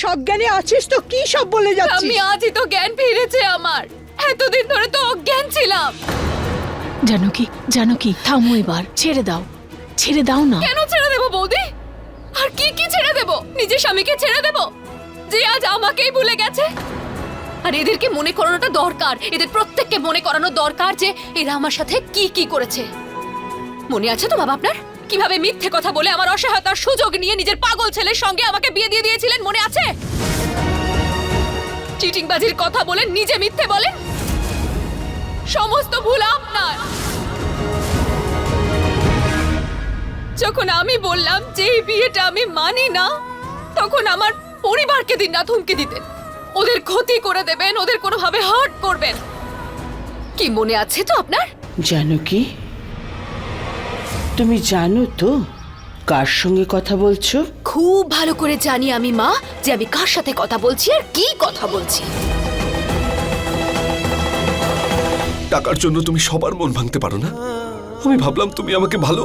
সজ্ঞানে আছিস তো? কি সব বলে যাচ্ছিস? আমি আজই তো জ্ঞান ফিরেছে আমার। এতদিন ধরে তো অজ্ঞান ছিলাম। জানকি জানকি থামো এবার। ছেড়ে দাও। ছেড়ে দাও না। কেন ছেড়ে দেবো বৌদি? আর কি কি ছেড়ে দেবো? নিজের স্বামীকে ছেড়ে দেবো? যে আজ আমাকেই ভুলে গেছে? আর এদেরকে মনে করানোটা দরকার। এদের প্রত্যেককে মনে করানো দরকার যে এরা আমার সাথে কি কি করেছে। মনে আছে তো বাবা আপনার কীভাবে মিথ্যে কথা বলে আমার অসহায়তার সুযোগ নিয়ে নিজের পাগল ছেলের সঙ্গে আমাকে বিয়ে দিয়ে দিয়েছিলেন, মনে আছে? চিটিংবাজির কথা বলে নিজে মিথ্যে বলেন? সমস্ত ভুল আপনার। যখন আমি বললাম যে এই বিয়েটা আমি মানি না, তখন আমার পরিবারকে দিন রাত হুমকি দিতেন। ওদের ক্ষতি করে দেবেন, ওদের কোনোভাবে হার্ট করবেন। কি মনে আছে তো আপনার? জানো কি? তুমি জানো তো কার সঙ্গে কথা বলছো? খুব ভালো করে জানি আমি মা যে আমি কার সাথে কথা বলছি আর কি কথা বলছি। টাকার জন্য তুমি সবার মন ভাঙতে পারো না? আমি ভাবলাম তুমি আমাকে ভালো।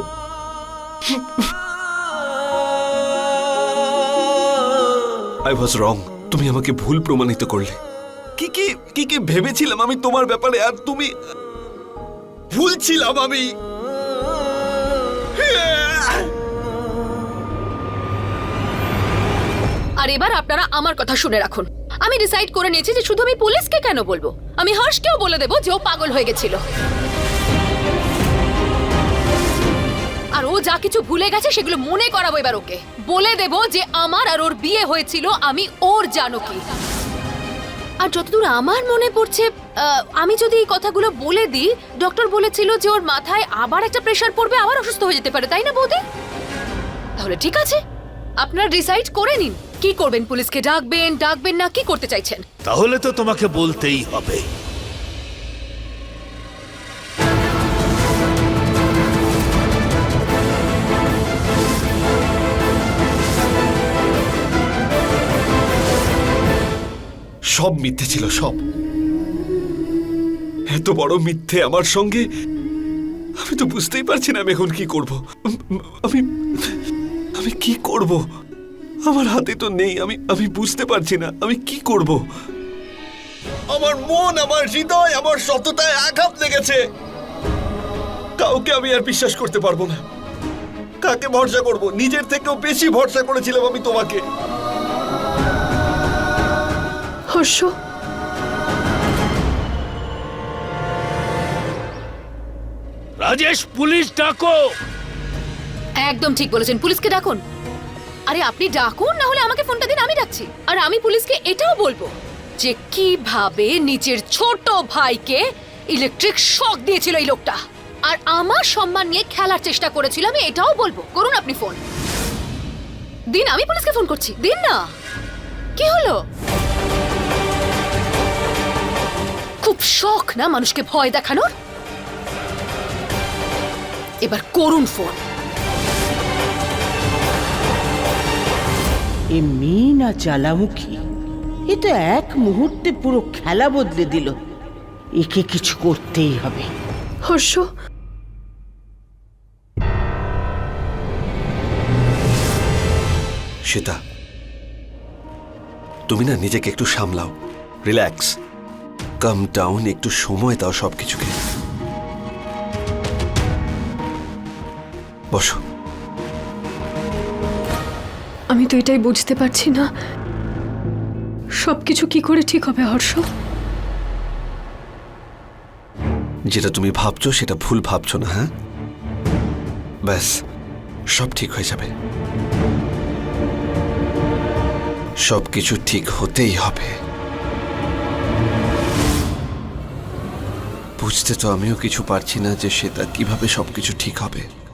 আই ওয়াজ রং তুমি আমাকে ভুল প্রমাণিত করলে। কি কি কি কি ভেবেছিলাম আমি তোমার ব্যাপারে আর তুমি ভুল ছিলাম আমি? আর এবার আপনারা আমার কথা শুনে রাখুন। আমি ডিসাইড করে নিয়েছি যে শুধু আমি পুলিশকে কেন বলব? আমি হর্ষকেও বলে দেবো যে ও পাগল হয়ে গেছিল। আর ও যা কিছু ভুলে গেছে সেগুলো মনে করাবো এবার ওকে। বলে দেব যে আমার আর ওর বিয়ে হয়েছিল আমি ওর জানো কি আর যতদূর আমার মনে পড়ছে আমি যদি এই কথাগুলো বলে দিই ডক্টর বলেছিল যে ওর মাথায় আবার একটা প্রেশার পড়বে, আবার অসুস্থ হয়ে যেতে পারে, তাই না বৌদি? তাহলে ঠিক আছে, আপনারা ডিসাইড করে নিন, কি করবেন, পুলিশকে ডাকবেন ডাকবেন না, কি করতে চাইছেন? তাহলে তো তোমাকে বলতেই হবে। সব মিথ্যে ছিল, সব। এত বড় মিথ্যে আমার সঙ্গে? আমি তো বুঝতেই পারছি না আমি এখন কি করব। আমি আমি কি করব? আমার হাতে তো নেই, আমি আমি বুঝতে পারছি না, আমি কি করব? আমার মন, আমার হৃদয়, আমার সততায় আঘাত লেগেছে। কাউকে আমি আর বিশ্বাস করতে পারব না। কাকে ভরসা করব? নিজের থেকেও বেশি ভরসা করেছিলাম আমি তোমাকে। হর্ষ রাজেশ, পুলিশ ডাকো। একদম ঠিক বলেছেন, পুলিশকে ডাকুন। আরে, আপনি ডাকুন, না হলে আমাকে ফোনটা দিন, আমি ডাকছি। আর আমি পুলিশকে এটাও বলব যে, কীভাবে নিজের ছোট ভাইকে ইলেকট্রিক শক দিয়েছিল এই লোকটা। আর আমার সম্মান নিয়ে খেলার চেষ্টা করেছিল, আমি এটাও বলব। করুন আপনি ফোন। দিন, আমি পুলিশকে ফোন করছি। দিন না। কি হলো? খুব শখ না মানুষকে ভয় দেখানোর? এবার করুন ফোন। এ মেয়ে না জ্বালামুখী? এ তো এক মুহূর্তে পুরো খেলা বদলে দিল। একে কিছু করতেই হবে। হর্ষ। শ্বেতা তুমি না নিজেকে একটু সামলাও। রিল্যাক্স। কাম ডাউন একটু সময় দাও সব কিছুকে বসো। আমি তো এটাই বুঝতে পারছি না। সবকিছু কি করে ঠিক হবে হর্ষ? যেটা তুমি ভাবছ সেটা ভুল ভাবছ না হ্যাঁ? ব্যাস সব ঠিক হয়ে যাবে। সব কিছু ঠিক হতেই হবে। বুঝতে তো আমিও কিছু পারছি না যে সেটা কীভাবে সবকিছু ঠিক হবে।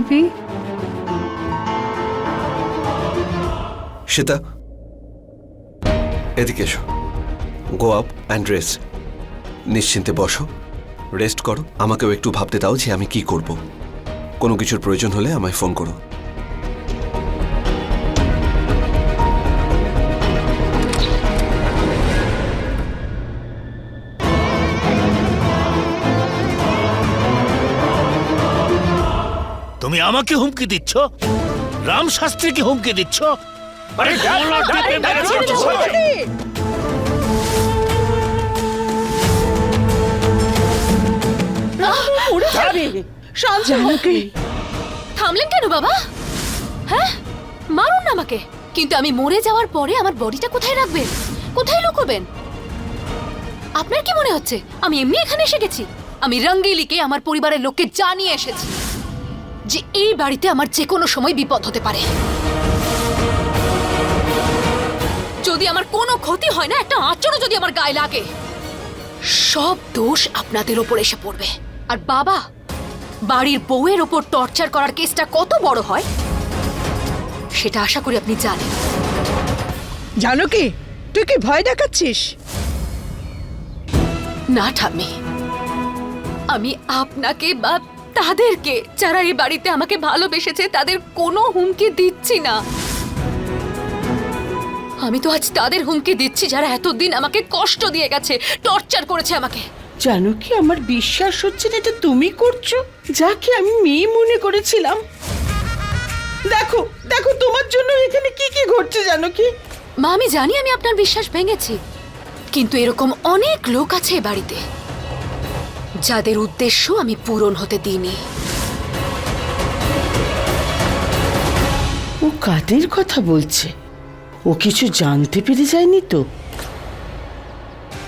বেবি শ্বেতা এদিকে এসো। গো আপ অ্যান্ড রেস্ট নিশ্চিন্তে বসো। রেস্ট করো। আমাকেও একটু ভাবতে দাও যে আমি কি করব। কোনো কিছুর প্রয়োজন হলে আমায় ফোন করো। আমাকে হুমকি দিচ্ছ? রাম শাস্ত্রীকে হুমকি দিচ্ছ? আরে জানকী থামলেন কেন বাবা? হ্যাঁ? মারুন না আমাকে। কিন্তু আমি মরে যাওয়ার পরে আমার বডিটা কোথায় রাখবেন? কোথায় লুকোবেন? আপনার কি মনে হচ্ছে? আমি এমনি এখানে এসে গেছি। আমি রঙ্গিলিকে আমার পরিবারের লোককে জানিয়ে এসেছি। যে এই বাড়িতে আমার যে কোনো সময় বিপদ হতে পারে। যদি আমার কোনো ক্ষতি হয় না একটা আঁচড়ও যদি আমার গায়ে লাগে সব দোষ আপনাদের ওপর এসে পড়বে। আর বাবা বাড়ির বউয়ের ওপর টর্চার করার কেসটা কত বড় হয় সেটা আশা করি আপনি জানেন। জানো কি? তুই কি ভয় দেখাচ্ছিস? না ঠাম্মি। আমি আপনাকে বা তাদেরকে যারা এই বাড়িতে আমাকে ভালোবেসেছে তাদের কোনো হুমকি দিচ্ছি না। আমি তো আজ তাদের হুমকি দিচ্ছি যারা এতদিন আমাকে কষ্ট দিয়ে গেছে টর্চার করেছে আমাকে। জানো কি আমার বিশ্বাস হচ্ছে না এটা তুমি করছ? যাকে আমি মেয়ে মনে করেছিলাম? দেখো দেখো তোমার জন্য এখানে কি কি ঘটছে জানো কি? মা আমি জানি আমি আপনার বিশ্বাস ভেঙেছি কিন্তু এরকম অনেক লোক আছে বাড়িতে। যাদের উদ্দেশ্য আমি পূরণ হতে দিইনি। ও কাদের কথা বলছে? ও কিছু জানতে পেরে যায়নি তো?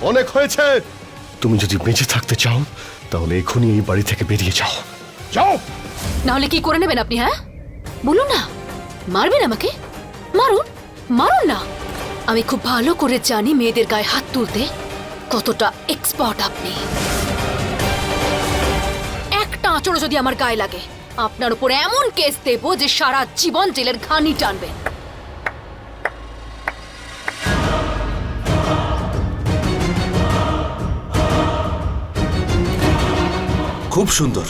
অনেক হয়েছে। তুমি যদি বেঁচে থাকতে চাও তাহলে এখনই এই বাড়ি থেকে বেরিয়ে যাও। যাও! নাহলে কি করে নেবেন আপনি হ্যাঁ? বলুন না। মারবেন আমাকে? মারুন? মারুন না। আমি খুব ভালো করে জানি মেয়েদের গায়ে হাত তুলতে কতটা এক্সপার্ট আপনি। একটা আঁচড়ও যদি আমার গায়ে লাগে, আপনার উপর এমন কেস দেব যে সারা জীবন জেলের ঘানি টানবেন। খুব সুন্দর।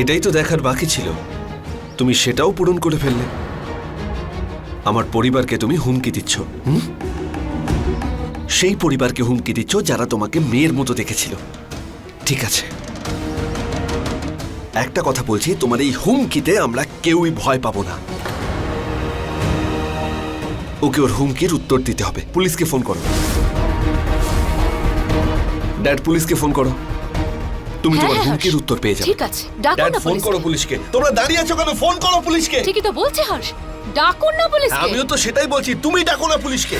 এটাই তো দেখার বাকি ছিল। তুমি সেটাও পূরণ করে ফেললে। আমার পরিবারকে তুমি হুমকি দিচ্ছ, হুম? সেই পরিবারকে হুমকি দিচ্ছ যারা তোমাকে মেয়ের মতো দেখেছিল। ঠিক আছে। একটা কথা বলছি তোমার এই হুমকিতে আমরা কেউই ভয় পাবো না। ওকে ওর হুমকির উত্তর দিতে হবে। পুলিশকে ফোন করো। ড্যাড পুলিশকে ফোন করো। তুমি হ্যাঁ, তোমার হ্যাঁ, হুমকির উত্তর পেয়ে যাবে। ঠিক আছে। ডাকুন না ফোন করো পুলিশকে। পুলিশকে তোমরা দাঁড়িয়ে আছো কেন? ফোন করো পুলিশকে। ঠিকই তো বলছে হর্ষ। ডাকুন না পুলিশকে। আমিও তো সেটাই বলছি। তুমি ডাকো না পুলিশকে।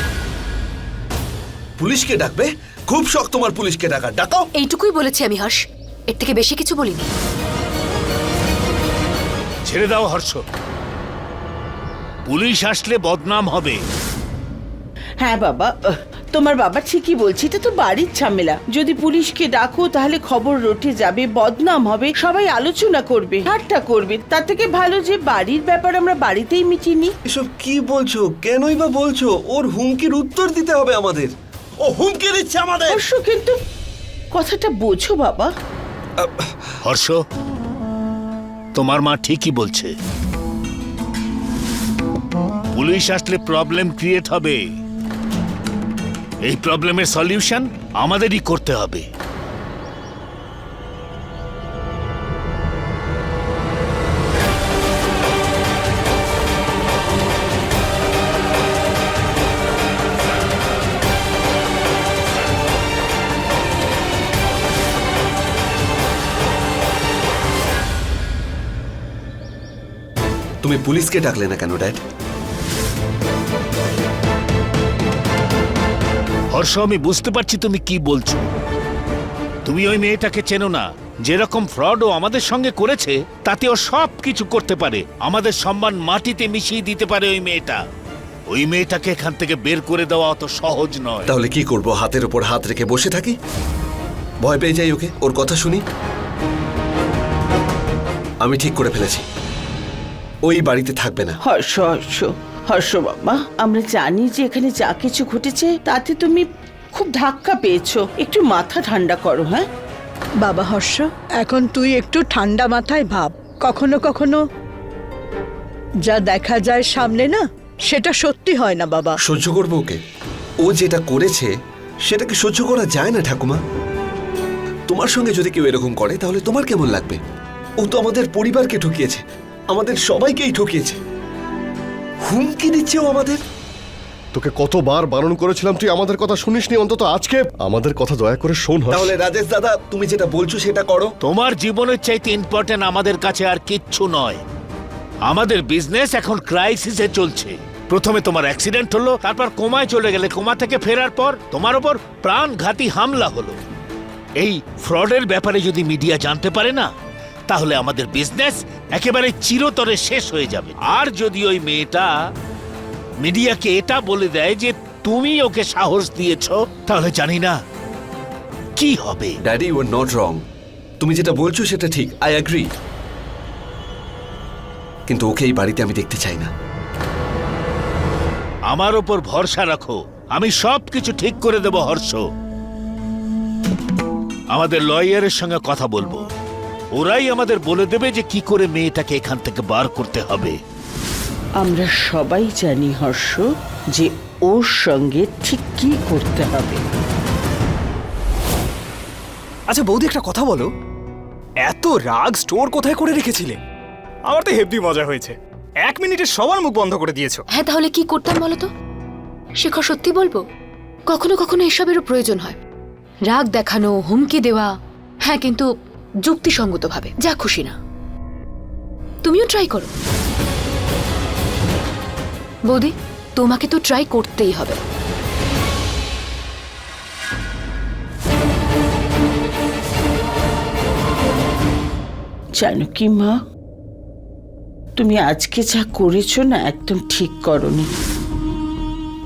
পুলিশকে ডাকবে? খুব শখ তোমার পুলিশকে ডাকা ডাকো এইটুকুই বলেছি আমি হর্ষ। এর থেকে বেশি কিছু বলিনি। ছেড়ে দাও হর্ষ। পুলিশ আসলে বদনাম হবে। হ্যাঁ বাবা। তোমার বাবা ঠিকই বলছে এটা তো বাড়ির ঝামেলা। যদি পুলিশকে ডাকো তাহলে খবর রটে যাবে বদনাম হবে। সবাই আলোচনা করবে ঠাট্টা করবে। তার থেকে ভালো যে বাড়ির ব্যাপার আমরা বাড়িতেই মিটিয়ে নিই। এসব কি বলছো? কেনই বা বলছো? ওর হুমকির উত্তর দিতে হবে আমাদের। ও হুমকি দিচ্ছে আমাদের। হর্ষ কিন্তু কথাটা বোঝো বাবা। হর্ষ তোমার মা ঠিকই বলছে। পুলিশ আসলে প্রবলেম ক্রিয়েট হবে। এই প্রবলেমের সলিউশন আমাদেরই করতে হবে। তুমি পুলিশকে ডাকলে না কেন ড্যাড? হর্ষ আমি বুঝতে পারছি তুমি কি বলছো। তুমি ওই মেয়েটাকে চেনো না। যেরকম ফ্রড ও আমাদের সঙ্গে করেছে তাতে ও সব কিছু করতে পারে। আমাদের সম্মান মাটিতে মিশিয়ে দিতে পারে ওই মেয়েটা। ওই মেয়েটাকে এখান থেকে বের করে দেওয়া অত সহজ নয়। তাহলে কি করব হাতের উপর হাত রেখে বসে থাকি? ভয় পেয়ে যাই ওকে ওর কথা শুনি। আমি ঠিক করে ফেলেছি। ওই বাড়িতে থাকবে না। হর্ষ হর্ষ হর্ষ বাবা আমরা জানি যে এখানে যা কিছু ঘটেছে তাতে তুমি খুব ধাক্কা পেয়েছ। একটু মাথা ঠান্ডা করো হ্যাঁ? বাবা হর্ষ এখন তুই একটু ঠান্ডা মাথায় ভাব। কখনো কখনো যা দেখা যায় সামনে না সেটা সত্যি হয় না বাবা। সহ্য করব ওকে। ও যেটা করেছে সেটাকে সহ্য করা যায় না ঠাকুমা? তোমার সঙ্গে যদি কেউ এরকম করে তাহলে তোমার কেমন লাগবে? ও তো আমাদের পরিবারকে ঠকিয়েছে। আমাদের সবাইকেই ঠকিয়েছে। হুমকি দিচ্ছে ও আমাদের। তোকে কতবার বারণ করেছিলাম তুই আমাদের কথা শুনিসনি অন্তত আজকে আমাদের কথা দয়া করে শোন। তাহলে রাজেশ দাদা তুমি যেটা বলছো সেটা করো। তোমার জীবনের চাইতে ইম্পর্টেন্ট আমাদের কাছে আর কিচ্ছু নয়। আমাদের বিজনেস এখন ক্রাইসিসে চলছে। প্রথমে তোমার অ্যাক্সিডেন্ট হলো তারপর কোমায় চলে গেলে কোমা থেকে ফেরার পর তোমার ওপর প্রাণঘাতী হামলা হলো। এই ফ্রডের ব্যাপারে যদি মিডিয়া জানতে পারে না তাহলে আমাদের বিজনেস একেবারে চিরতরে শেষ হয়ে যাবে। আর যদি ওই মেয়েটা মিডিয়াকে এটা বলে দেয় যে তুমি ওকে সাহস দিয়েছ তাহলে জানি না কি হবে। Daddy you are not wrong তুমি যেটা বলছো সেটা ঠিক আই অ্যাগ্রি কিন্তু ওকে এই বাড়িতে আমি দেখতে চাই না। আমার ওপর ভরসা রাখো। আমি সব কিছু ঠিক করে দেব হর্ষ। আমাদের লয়ারের সঙ্গে কথা বলব। ওরাই আমাদের বলে দেবে যে কি করে মেয়েটাকে এখান থেকে বার করতে হবে। আমরা সবাই জানি হর্ষ যে ওর সঙ্গে ঠিক কি করতে হবে। আচ্ছা বৌদি একটা কথা বলো। এত রাগ স্টোর কোথায় করে রেখেছিলে? আমার তো হেভি মজা হয়েছে। এক মিনিটে সবার মুখ বন্ধ করে দিয়েছ। হ্যাঁ তাহলে কি করতাম বলো তো? শেখর সত্যি বলব কখনো কখনো এসবেরও প্রয়োজন হয়। রাগ দেখানো হুমকি দেওয়া হ্যাঁ কিন্তু যুক্তিসঙ্গতভাবে, যা খুশি না। তুমিও ট্রাই করো। বৌদি, তোমাকে তো ট্রাই করতেই হবে। জানো কি মা? তুমি আজকে যা করেছ না একদম ঠিক করনি।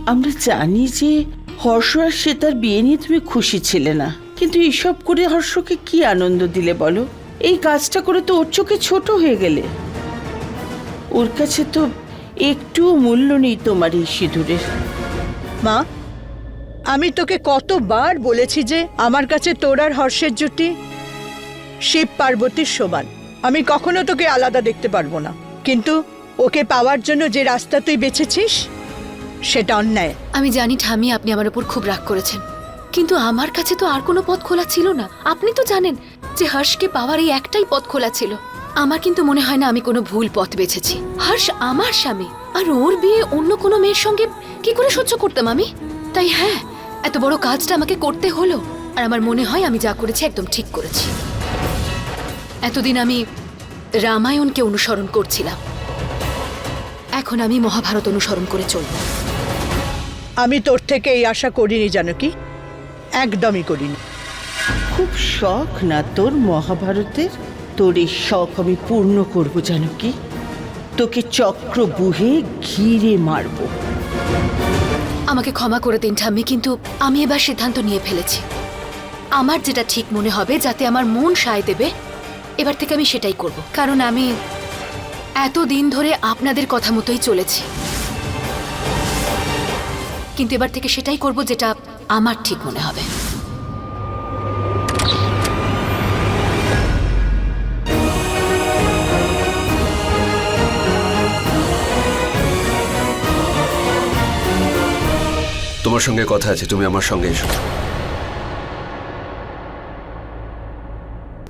আমরা জানি যে হর্ষ আর সে তার বিয়ে নিয়ে তুমি খুশি ছিলে না। কিন্তু এসব করে হর্ষকে কি আনন্দ দিলে বলো? এই কাজটা করে তো ওর চোখে ছোট হয়ে গেলে। ওর কাছে তো একটুও মূল্য নেই তোমার এই সিঁদুরের। মা আমি তোকে কতবার বলেছি যে আমার কাছে তোর আর হর্ষের জুটি শিব পার্বতীর সমান। আমি কখনো তোকে আলাদা দেখতে পারব না। কিন্তু ওকে পাওয়ার জন্য যে রাস্তা তুই বেছেছিস সেটা অন্যায়। আমি জানি ঠামি আপনি আমার উপর খুব রাগ করেছেন। কিন্তু আমার কাছে তো আর কোনো পথ খোলা ছিল না। আপনি তো জানেন যে হর্ষকে পাওয়ার এই একটাই পথ খোলা ছিল। আমার কিন্তু মনে হয় না আমি কোনো ভুল পথ বেছেছি। হর্ষ আমার স্বামী, আর ওর বিয়ে অন্য কোনো মেয়ের সঙ্গে কি করে সহ্য করতাম আমি? তাই হ্যাঁ এত বড় কাজটা আমাকে করতে হলো, আর আমার মনে হয় আমি যা করেছি একদম ঠিক করেছি। এতদিন আমি রামায়ণকে অনুসরণ করছিলাম। এখন আমি মহাভারত অনুসরণ করে চলবো। আমি তোর থেকে এই আশা করিনি জানো কি একদমই করিনি। খুব শখ না তোর মহাভারতের? তোর এই শখ আমি পূর্ণ করব, জানো কি? তোকে চক্র বুহে ঘিরে মারবো। আমাকে ক্ষমা করে দিন ঠাম্মি, কিন্তু আমি এবার সিদ্ধান্ত নিয়ে ফেলেছি। আমার যেটা ঠিক মনে হবে, যাতে আমার মন সায় দেবে, এবার থেকে আমি সেটাই করব। কারণ আমি এত দিন ধরে আপনাদের কথা মতোই চলেছি। কিন্তু এবার থেকে সেটাই করব যেটা আমার ঠিক মনে হবে। তোমার সঙ্গে কথা আছে, তুমি আমার সঙ্গে এসো।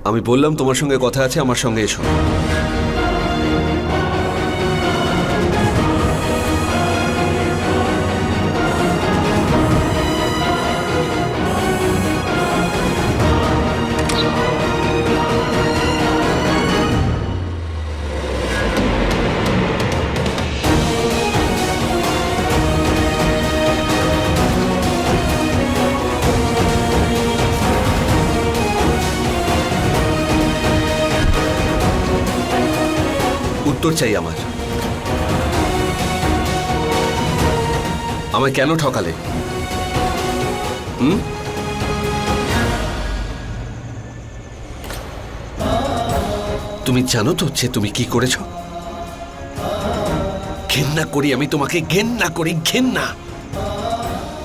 আমি বললাম তোমার সঙ্গে কথা আছে, আমার সঙ্গে এসো। উত্তর চাই আমার। আমায় কেন ঠকালে? হুম? তুমি জানো তো যে তুমি কি করেছ? ঘেন্না করি আমি তোমাকে, ঘেন্না করি, ঘেন্না।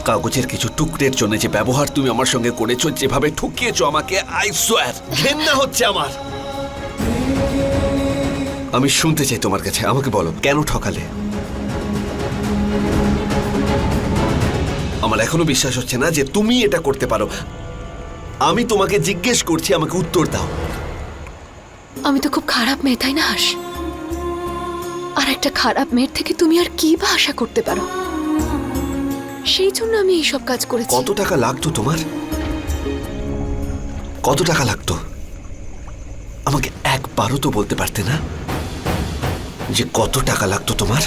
কাগজের কিছু টুকরের জন্য যে ব্যবহার তুমি আমার সঙ্গে করেছ, যেভাবে ঠকিয়েছো আমাকে আই সোয়ার ঘেন্না হচ্ছে আমার। আমি শুনতে চাই তোমার কাছে। আমাকে বলো কেন ঠকালে? আমার এখনও বিশ্বাস হচ্ছে না যে তুমি এটা করতে পারো। আমি তোমাকে জিজ্ঞেস করছি আমাকে উত্তর দাও। আমি তো খুব খারাপ মেয়ে তাই না হাস? আর একটা খারাপ মেয়ের থেকে তুমি আর কি বা আশা করতে পারো? সেই জন্য আমি এইসব কাজ করেছি। কত টাকা লাগতো তোমার? কত টাকা লাগতো? আমাকে একবারও তো বলতে পারতে না? যে কত টাকা লাগতো তোমার?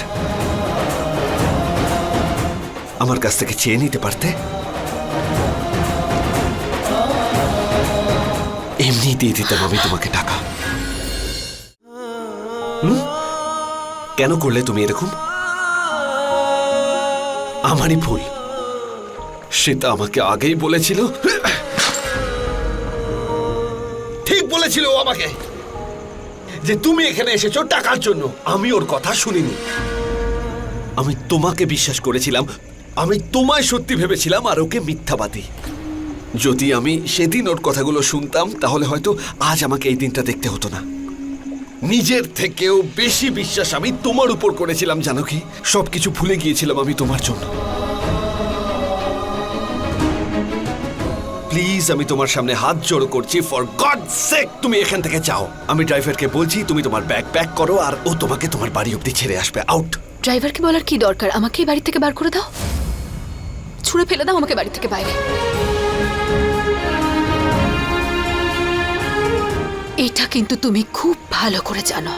আমার কাছ থেকে চেয়ে নিতে পারতে? এমনি দিয়ে দিতাম আমি তোমাকে টাকা? কেন করলে তুমি এরকম? আমারই ভুল। সেটা আমাকে আগেই বলেছিল। ঠিক বলেছিল আমাকে। যে তুমি এখানে এসেছ টাকার জন্য। আমি ওর কথা শুনিনি। আমি তোমাকে বিশ্বাস করেছিলাম। আমি তোমায় সত্যি ভেবেছিলাম আর ওকে মিথ্যাবাদী। যদি আমি সেদিন ওর কথাগুলো শুনতাম, তাহলে হয়তো আজ আমাকে এই দিনটা দেখতে হতো না। নিজের থেকেও বেশি বিশ্বাস আমি তোমার উপর করেছিলাম, জানো কি? সবকিছু ভুলে গিয়েছিলাম আমি তোমার জন্য। প্লিজ আমি তোমার সামনে হাত জোড়ো করছি ফর গড সেক তুমি এখান থেকে যাও। আমি ড্রাইভারকে বলছি, তুমি তোমার ব্যাগ প্যাক করো আর ও তোমাকে তোমার বাড়ি অব্দি ছেড়ে আসবে। আউট ড্রাইভারকে বলার কি দরকার? আমাকে এই বাড়ি থেকে বার করে দাও? ছুঁড়ে ফেলে দাও আমাকে বাড়ি থেকে বাইরে। এটা কিন্তু তুমি খুব ভালো করে জানো।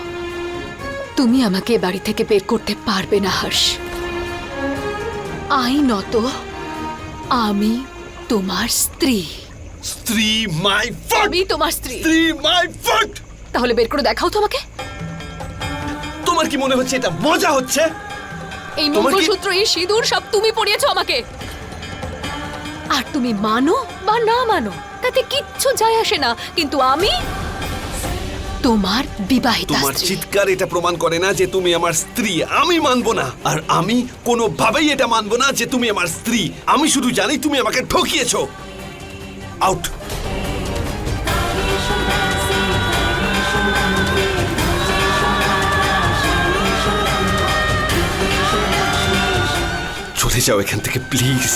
তুমি আমাকে বাড়ি থেকে বের করতে পারবে না, হর্ষ। আইনত আমি তোমার স্ত্রী। স্ত্রী মাই ফুট আমি তোমার স্ত্রী। স্ত্রী মাই ফুট তাহলে বের করে দেখাও তো আমাকে। তোমার কি মনে হচ্ছে এটা মজা হচ্ছে? এই মঙ্গলসূত্র এই সিঁদুর সব তুমি পড়িয়েছো আমাকে। আর তুমি মানো বা না মানো তাতে কিচ্ছু যায় আসে না। কিন্তু আমি তোমার বিবাহিতা তোমার স্ত্রী। চিৎকার এটা প্রমাণ করে না যে তুমি আমার স্ত্রী। আমি মানবো না। আর আমি কোনোভাবেই এটা মানবো না যে তুমি আমার স্ত্রী। আমি শুধু জানি তুমি আমাকে ঠকিয়েছো। আউট চলে যাও এখান থেকে প্লিজ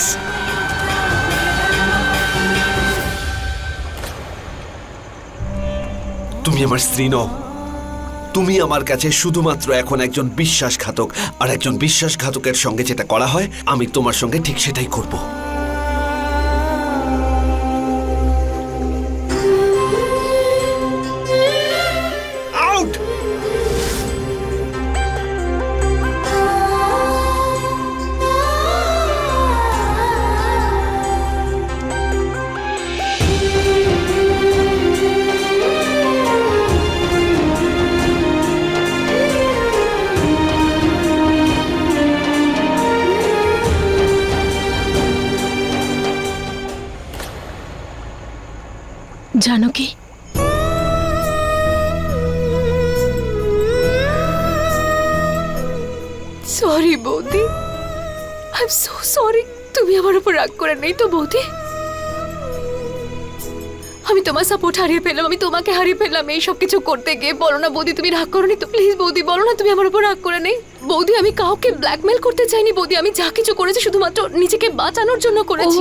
তুমি আমার স্ত্রী নও। তুমি আমার কাছে শুধুমাত্র এখন একজন বিশ্বাসঘাতক। আর একজন বিশ্বাসঘাতকের সঙ্গে যেটা করা হয়, আমি তোমার সঙ্গে ঠিক সেটাই করব। জানো কি? সরি বৌদি। আই এম সো সরি তুমি আমার উপর রাগ করে নেই তো বৌদি? আমি তোমার সাপোর্ট হারিয়ে ফেললাম আমি তোমাকে হারিয়ে ফেললাম এই সব কিছু করতে গিয়ে। বলো না বৌদি তুমি রাগ করো তো? প্লিজ বৌদি বলো না তুমি আমার উপর রাগ করে নেই। বৌদি আমি কাউকে ব্ল্যাকমেল করতে চাইনি বৌদি। আমি যা কিছু করেছি শুধুমাত্র নিজেকে বাঁচানোর জন্য করেছি।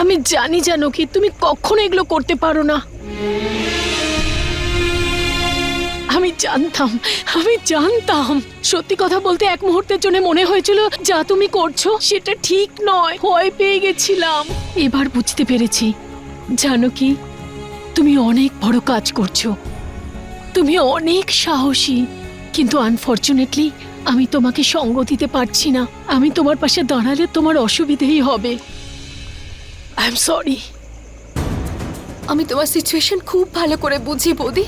আমি জানি জানো কি তুমি কখনো এগুলো করতে পারো না। আমি জানতাম আমি জানতাম। সত্যি কথা বলতে এক মুহূর্তের জন্য মনে হয়েছিল যা তুমি করছ, সেটা ঠিক নয়, ভয় পেয়ে গেছিলাম। এবার বুঝতে পেরেছি, জানো কি তুমি অনেক বড় কাজ করছ। তুমি অনেক সাহসী, কিন্তু আনফর্চুনেটলি আমি তোমাকে সঙ্গ দিতে পারছি না। আমি তোমার পাশে দাঁড়ালে তোমার অসুবিধেই হবে। আই এম সরি আমি তোমার সিচুয়েশন খুব ভালো করে বুঝি, বৌদি।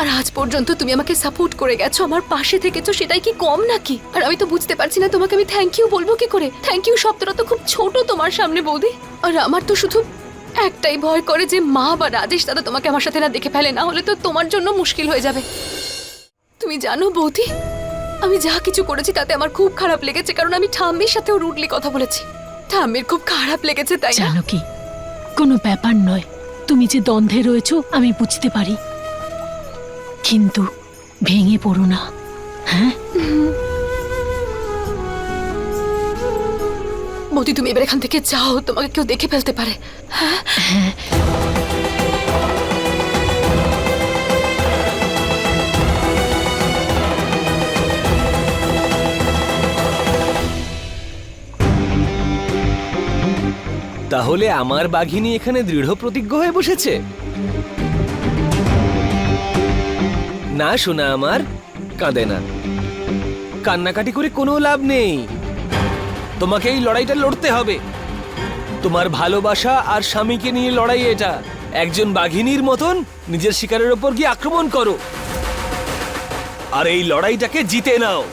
আর আজ পর্যন্ত তুমি আমাকে সাপোর্ট করে গেছো, আমার পাশে থেকেছো, সেটাই কি কম নাকি? আর আমি তো বুঝতে পারছি না তোমাকে আমি থ্যাংক ইউ বলব কি করে? থ্যাংক ইউ শব্দটা তো খুব ছোট তোমার সামনে, বৌদি। আর আমার তো শুধু একটাই ভয় করে যে মা বা রাজেশ দাদা তোমাকে আমার সাথে না দেখে ফেলে, না হলে তো তোমার জন্য মুশকিল হয়ে যাবে। তুমি জানো, বৌদি, আমি যা কিছু করেছি তাতে আমার খুব খারাপ লেগেছে, কারণ আমি ঠাম্মির সাথেও রুডলি কথা বলেছি। ঠাম্মির খুব খারাপ লেগেছে তাই না? জানো কি? কোনো ব্যাপার নয়। তুমি যে দ্বন্দ্বে রয়েছ আমি বুঝতে পারি। কিন্তু ভেঙে পড়ো না হ্যাঁ? মোদি তুমি এবার এখান থেকে যাও তোমাকে কেউ দেখে ফেলতে পারে। হ্যাঁ। তাহলে আমার বাঘিনী এখানে দৃঢ় প্রতিজ্ঞ হয়ে বসেছে? না শোনা আমার, কাঁদে না। কান্নাকাটি করে কোনো লাভ নেই। তোমাকে এই লড়াইটা লড়তে হবে। তোমার ভালোবাসা আর স্বামীকে নিয়ে লড়াই এটা। একজন বাঘিনীর মতন নিজের শিকারের ওপর গিয়ে আক্রমণ করো। আর এই লড়াইটাকে জিতে নাও।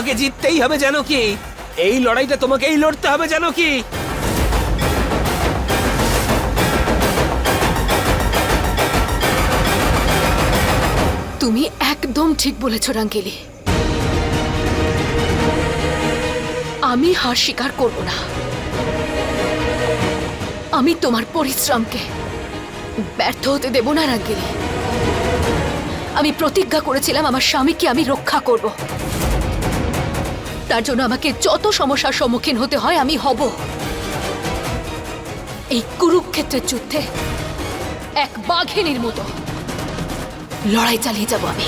তোমাকে জিততেই হবে জানো কি? এই লড়াইটা তোমাকেই লড়তে হবে জানো কি? তুমি একদম ঠিক বলেছ, রাঙ্গেলি। আমি হার স্বীকার করব না। আমি তোমার পরিশ্রমকে ব্যর্থ হতে দেব না, রাঙ্গেলি। আমি প্রতিজ্ঞা করেছিলাম আমার স্বামীকে আমি রক্ষা করব। তার জন্য আমাকে যত সমস্যার সম্মুখীন হতে হয়, আমি হব। এই কুরুক্ষেত্রের যুদ্ধে এক বাঘিনীর মতো লড়াই চালিয়ে যাব আমি।